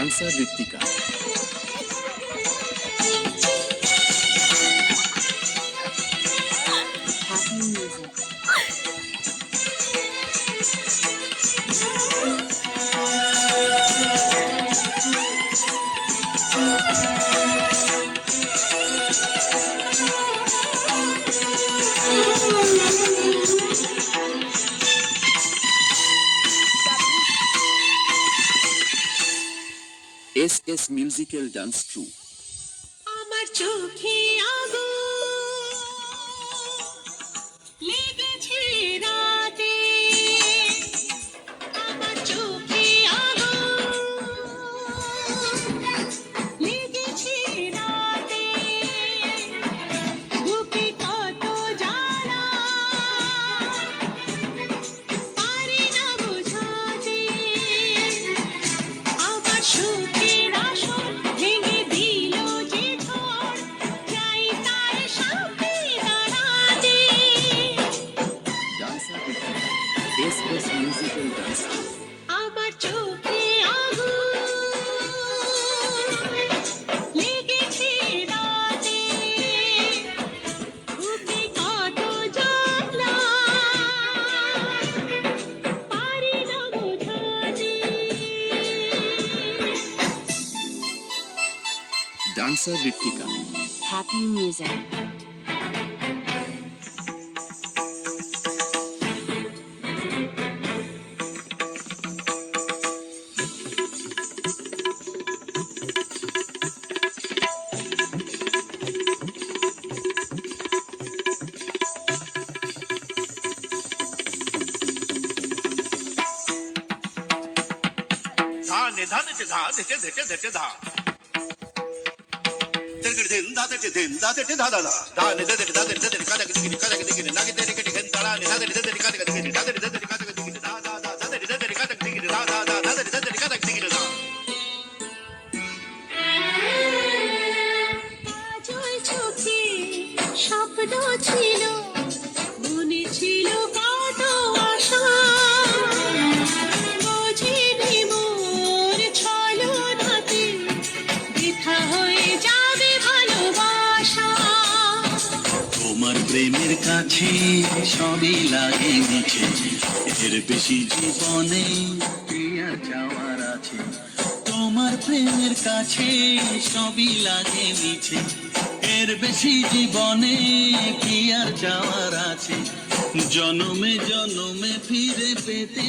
Dancer Ritwika S S musical dance true আমার চোখে আগুন লেগেছে রাতে আমার চোখে ডান্সার ঋত্বিকা Happy music. धा निधा निच धा धिच धिच धिच धा तिरगिड़ धिन धा धिच धिन धा धिच धा धा धा धा निध धिच धा धिच धिच कदक दिगिन कदक दिगिन नागे तेरे कटी घन तड़ा निधा धिच धिच कदक दिगिन धा धिच धिच कदक दिगिन धा धा धा धा धिच धिच कदक दिगिन धा धा धा धा धिच धिच कदक दिगिन धा কাজল চোখে স্বপ্ন ছিল কাছে সবই লাগে মিছে এর বেশি জীবনে আর যাওয়ার আছে। তোমার প্রেমের কাছে সবই লাগে মিছে। এর বেশি জীবনে কি আর যাওয়ার আছে। জনমে জনমে ফিরে পেতে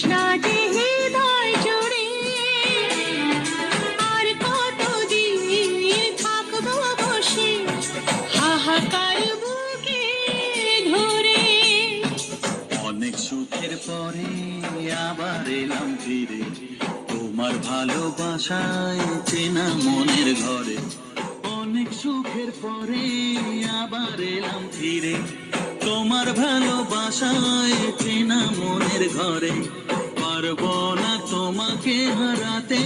তৃষ্ণা বুকে ধরে। অনেক সুখের পরে আবার এলাম ফিরে, তোমার ভালোবাসায় চেনা মনের ঘরে। অনেক সুখের পরে আবার এলাম ফিরে, তোমার ভালোবাসায় চেনা মনের ঘরে। পারব না তোমাকে হারাতে।